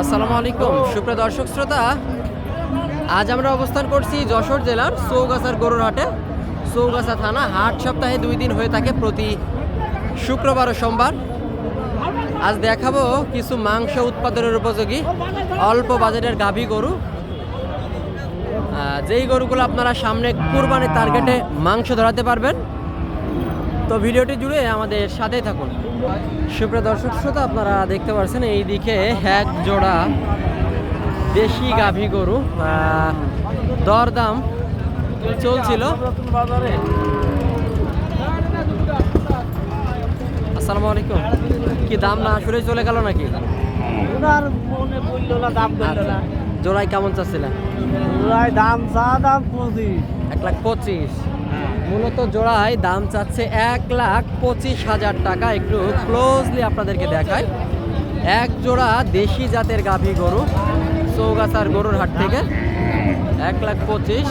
আসসালামু আলাইকুম। সুপ্রিয় দর্শক শ্রোতা, আজ আমরা অবস্থান করছি যশোর জেলার চৌগাছার গরুর হাটে। চৌগাছা থানা হাট সপ্তাহে দুই দিন হয়ে থাকে প্রতি শুক্রবার ও সোমবার। আজ দেখাবো কিছু মাংস উৎপাদনের উপযোগী, অল্প বাজারের গাভী গরু। যেই গরুগুলো আপনারা সামনে কুরবানির টার্গেটে মাংস ধরাতে পারবেন তো ভিডিওটি জুড়ে আমাদের সাথেই থাকুন। সুপ্রিয় দর্শক শ্রোতা আপনারা দেখতে পাচ্ছেন এই দিকে এক জোড়া দেশি গাভী গরু দরদাম চলছিল। আসসালামু আলাইকুম। কি দাম না আসলে চলে গেল নাকি? জোড়াই কেমন চাচ্ছিলেন? ওরাই দাম চা দাম পঁচিশ। এক লাখ পঁচিশ। মূলত জোড়ায় দাম চাচ্ছে এক লাখ পঁচিশ হাজার টাকা। একটু ক্লোজলি আপনাদেরকে দেখায় এক জোড়া দেশি জাতের গাভী গরু, চৌগাছার গরুর হাট থেকে এক লাখ পঁচিশ।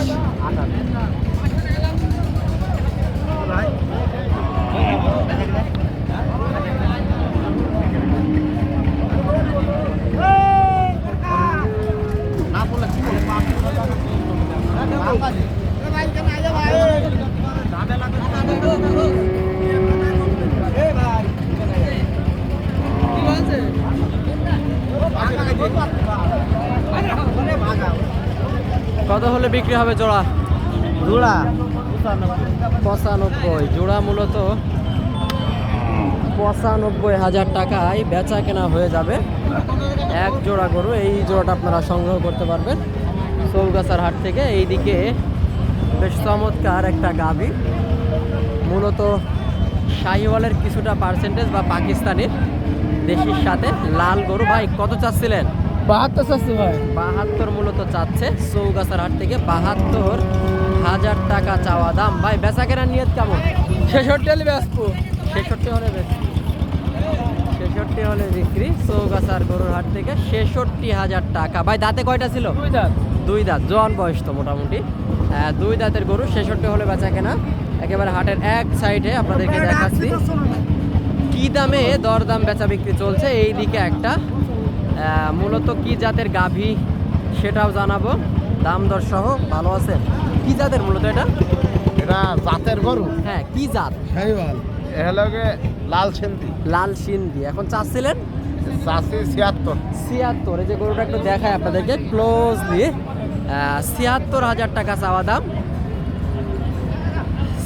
কত হলে বিক্রি হবে জোড়া? জোড়া? পঁচানব্বই। জোড়া মূলত পঁচানব্বই হাজার টাকায় বেচা কেনা হয়ে যাবে। এক জোড়া গরু এই জোড়াটা আপনারা সংগ্রহ করতে পারবেন। চৌগাছার হাট থেকে এইদিকে বেশ চমৎকার একটা গাভী। মূলত শাহিওয়ালের কিছুটা পার্সেন্টেজ বা পাকিস্তানের দেশির সাথে লাল গরু। ভাই কত চাচ্ছিলেন? বাহাত্তর চাচ্ছি ভাই। বাহাত্তর মূলত চাচ্ছে। চৌগাছার হাট থেকে বাহাত্তর হাজার টাকা চাওয়া দাম। ভাই বেচা কেনার নিয়ত কেমন? ছেষট্টি হলে ব্যস্ত ছেষট্টি হলে ব্যস্ত ছেষট্টি হলে বিক্রি। চৌগাছার গরুর হাট থেকে ছেষট্টি হাজার টাকা। ভাই দাঁতে কয়টা ছিল? দুই দাঁত। দুই দাঁত। জন বয়স তো মোটামুটি। দুই দাঁতের গরু ছেষট্টি হলে বেচা কেনা। একেবারে হাটের এক সাইডে আপনাদেরকে দেখাচ্ছি। কি দামে দরদাম বেচা বিক্রি চলছে? এই দিকে একটা মূলত কি জাতের গাভী সেটাও জানাব। দাম দর সহ ভালো আছে? কি জাতের মূলত এটা? এটা জাতের গরু। হ্যাঁ কি জাত? এহলগে লাল সেন্দি লাল সিন্ধি। এখন চাচ্ছিলেন? চাষি ছিয়াত্তর। ছিয়াত্তর। এই যে গরুটা একটু দেখায় আপনাদেরকে। ক্লোজলি ছিয়াত্তর হাজার টাকা চাওয়া দাম।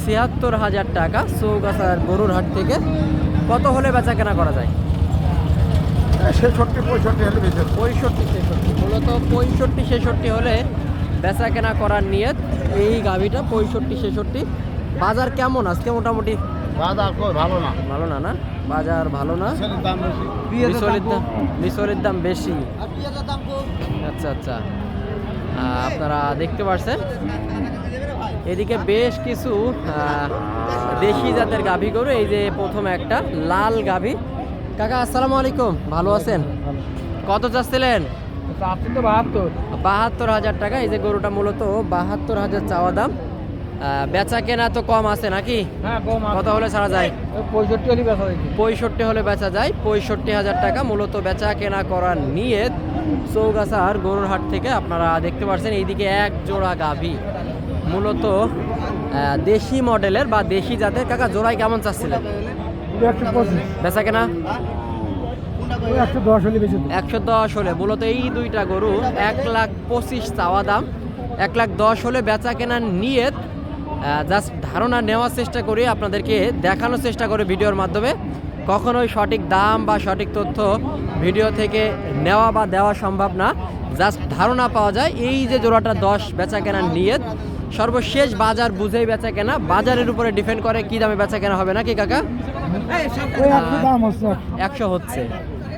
ছিয়াত্তর হাজার টাকা চৌগাছার গরুর হাট থেকে। কত হলে বেচা কেনা করা যায়? ছেষট্টি পঁয়ষট্টি হলে পঁয়ষট্টি ছেষট্টি। মূলত পঁয়ষট্টি ছেষট্টি হলে বেচা কেনা করার নিয়ত। এই গাভিটা পঁয়ষট্টি ছেষট্টি। বাজার কেমন আজকে মোটামুটি? বাজার ভালো না। ভালো না না? বাজার ভালো না? ছেলের দাম বেশি। মিশরের দাম বেশি। আচ্ছা আচ্ছা। আপনারা দেখতে পাচ্ছেন এদিকে বেশ কিছু দেশি জাতের গাভী গরু এই যে প্রথম একটা লাল গাভী। কাকা আসসালামু আলাইকুম ভালো আছেন? কত চাচ্ছিলেন? বাহাত্তর। বাহাত্তর হাজার টাকা এই যে গরুটা মূলত বাহাত্তর হাজার চাওয়া দাম। বেচা কেনা তো কম আছে নাকি? হ্যাঁ কত হলে ছাড়া যায়? পঁয়ষট্টি হলে ব্যথা হয়েছে পঁয়ষট্টি হলে বেচা যায়। পঁয়ষট্টি হাজার টাকা মূলত বেচা কেনা করার নিয়ে চৌগাছার গরুর হাট থেকে আপনারা দেখতে পাচ্ছেন এইদিকে এক জোড়া গাভী। মূলত দেশি মডেলের বা দেশি জাতের। কাকা জোড়ায় কেমন চাচ্ছিলেন? পঁচিশ। বেচা কেনা? একশো দশ হলে একশো দশ হলে। মূলত এই দুইটা গরু এক লাখ পঁচিশ চাওয়া দাম। এক লাখ দশ হলে বেচা কেনার নিয়ত জাস্ট ধারণা নেওয়ার চেষ্টা করি, আপনাদেরকে দেখানোর চেষ্টা করি ভিডিওর মাধ্যমে। কখনোই সঠিক দাম বা সঠিক তথ্য ভিডিও থেকে নেওয়া বা দেওয়া সম্ভব না। জাস্ট ধারণা পাওয়া যায়, এই যে জোড়াটা দশ বেচা কেনার নিয়ত, সর্বশেষ বাজার বুঝেই বেচা কেনা বাজারের উপরে ডিপেন্ড করে কি দামে বেচা কেনা হবে, নাকি কাকা? একশো হচ্ছে।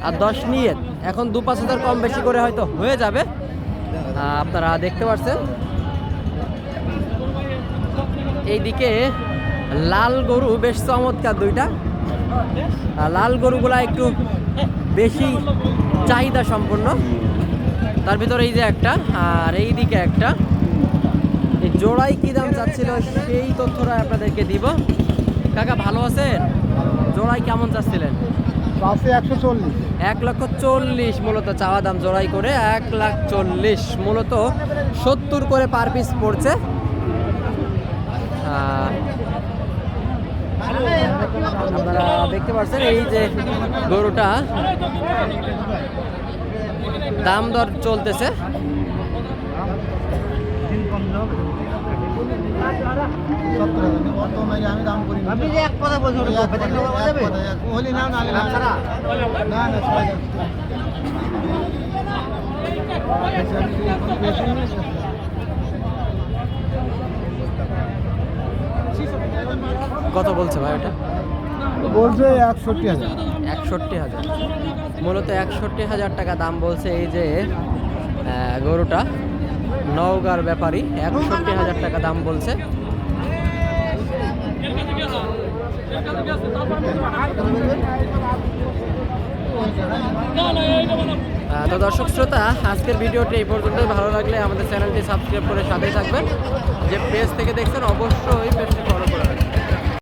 আর দশ নিয়ে এখন দু পাঁচ হাজার কম বেশি করে হয়তো হয়ে যাবে। আপনারা দেখতে পাচ্ছেন এইদিকে লাল গরু বেশ চমৎকার দুইটা। লাল গরুগুলা একটু বেশি চাহিদা সম্পন্ন। তার ভিতরে এই যে একটা আর এই দিকে একটা। এই জোড়াই কি দাম চাচ্ছিল সেই তথ্যটা আপনাদেরকে দিব। কাকা ভালো আছেন? জোড়াই কেমন চাচ্ছিলেন? একশো চল্লিশ। এক লক্ষ চল্লিশ মূলত চাওয়া দাম জোড়াই করে এক লাখ চল্লিশ মূলত সত্তর করে পার পিস পড়ছে। আপনারা দেখতে পাচ্ছেন এই যে গরুটা। দাম দর চলতেছে। আমি দাম করি আপনি যে এক কথা বলছেন ওটা বেচা কিনা করা যাবে হলি না না না না না ছয় হাজার। কত বলছে ভাই ওটা? বলছে একষট্টি হাজার। একষট্টি হাজার। মূলত একষট্টি হাজার টাকা দাম বলছে এই যে গরুটা। নওগাঁর ব্যাপারী একষট্টি হাজার টাকা দাম বলছে। তো দর্শক শ্রোতা আজকের ভিডিওটি এই পর্যন্তই। ভালো লাগলে আমাদের চ্যানেলটি সাবস্ক্রাইব করে সাথে থাকবেন। যে পেজ থেকে দেখছেন অবশ্যই পেজটি ফলো